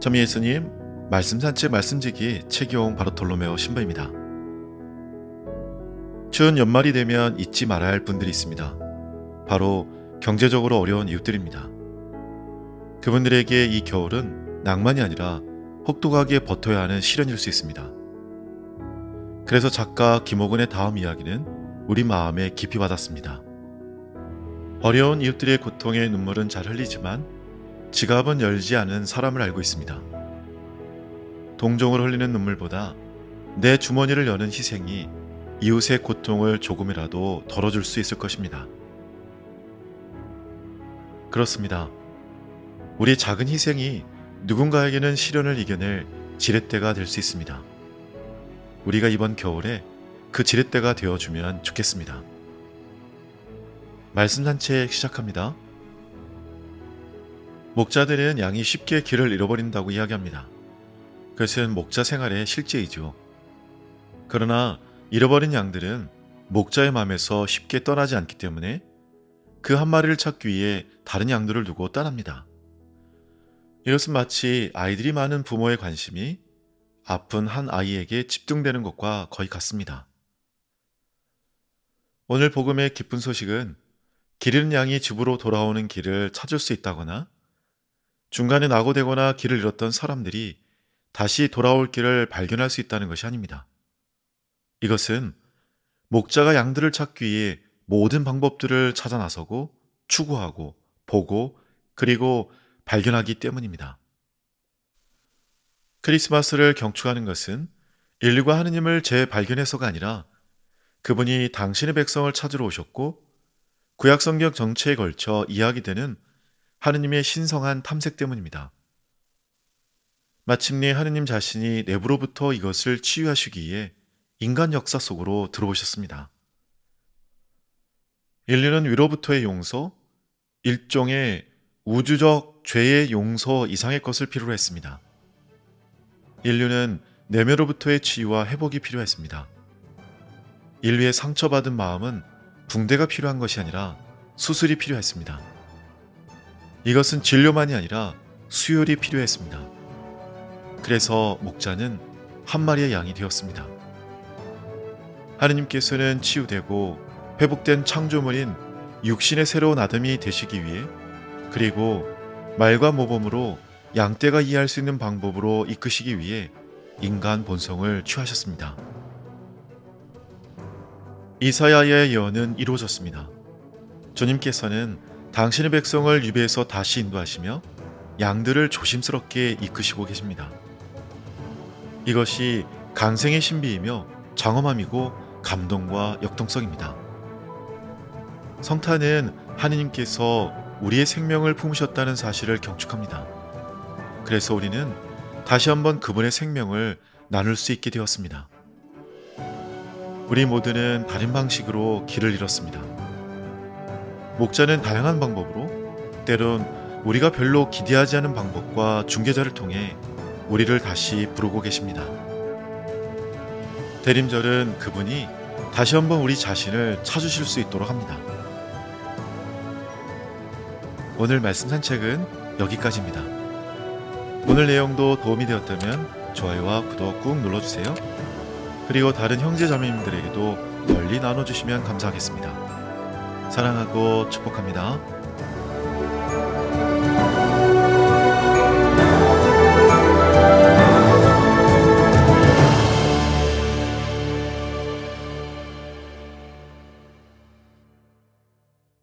저미 예수님 말씀 산책 말씀지기 최경 바로톨로메오 신부입니다. 추운 연말이 되면 잊지 말아야 할 분들이 있습니다. 바로 경제적으로 어려운 이웃들입니다. 그분들에게 이 겨울은 낭만이 아니라 혹독하게 버텨야 하는 시련일 수 있습니다. 그래서 작가 김호근의 다음 이야기는 우리 마음에 깊이 와닿습니다. 어려운 이웃들의 고통에 눈물은 잘 흘리지만 지갑은 열지 않은 사람을 알고 있습니다. 동종을 흘리는 눈물보다 내 주머니를 여는 희생이 이웃의 고통을 조금이라도 덜어줄 수 있을 것입니다. 그렇습니다. 우리 작은 희생이 누군가에게는 시련을 이겨낼 지렛대가 될 수 있습니다. 우리가 이번 겨울에 그 지렛대가 되어주면 좋겠습니다. 말씀 산책 시작합니다. 목자들은 양이 쉽게 길을 잃어버린다고 이야기합니다. 그것은 목자 생활의 실제이죠. 그러나 잃어버린 양들은 목자의 마음에서 쉽게 떠나지 않기 때문에 그 한 마리를 찾기 위해 다른 양들을 두고 떠납니다. 이것은 마치 아이들이 많은 부모의 관심이 아픈 한 아이에게 집중되는 것과 거의 같습니다. 오늘 복음의 기쁜 소식은 길 잃은 양이 집으로 돌아오는 길을 찾을 수 있다거나 중간에 낙오되거나 길을 잃었던 사람들이 다시 돌아올 길을 발견할 수 있다는 것이 아닙니다. 이것은 목자가 양들을 찾기 위해 모든 방법들을 찾아 나서고 추구하고 보고 그리고 발견하기 때문입니다. 크리스마스를 경축하는 것은 인류가 하느님을 재발견해서가 아니라 그분이 당신의 백성을 찾으러 오셨고 구약성경 정체에 걸쳐 이야기되는 하느님의 신성한 탐색 때문입니다. 마침내 하느님 자신이 내부로부터 이것을 치유하시기 위해 인간 역사 속으로 들어오셨습니다. 인류는 위로부터의 용서, 일종의 우주적 죄의 용서 이상의 것을 필요로 했습니다. 인류는 내면으로부터의 치유와 회복이 필요했습니다. 인류의 상처받은 마음은 붕대가 필요한 것이 아니라 수술이 필요했습니다. 이것은 진료만이 아니라 수혈이 필요했습니다. 그래서 목자는 한 마리의 양이 되었습니다. 하느님께서는 치유되고 회복된 창조물인 육신의 새로운 아담이 되시기 위해 그리고 말과 모범으로 양떼가 이해할 수 있는 방법으로 이끄시기 위해 인간 본성을 취하셨습니다. 이사야의 예언은 이루어졌습니다. 주님께서는 당신의 백성을 유배에서 다시 인도하시며 양들을 조심스럽게 이끄시고 계십니다. 이것이 강생의 신비이며 장엄함이고 감동과 역동성입니다. 성탄은 하느님께서 우리의 생명을 품으셨다는 사실을 경축합니다. 그래서 우리는 다시 한번 그분의 생명을 나눌 수 있게 되었습니다. 우리 모두는 다른 방식으로 길을 잃었습니다. 목자는 다양한 방법으로 때론 우리가 별로 기대하지 않은 방법과 중개자를 통해 우리를 다시 부르고 계십니다. 대림절은 그분이 다시 한번 우리 자신을 찾으실 수 있도록 합니다. 오늘 말씀 산책은 여기까지입니다. 오늘 내용도 도움이 되었다면 좋아요와 구독 꾹 눌러주세요. 그리고 다른 형제 자매님들에게도 널리 나눠주시면 감사하겠습니다. 사랑하고 축복합니다.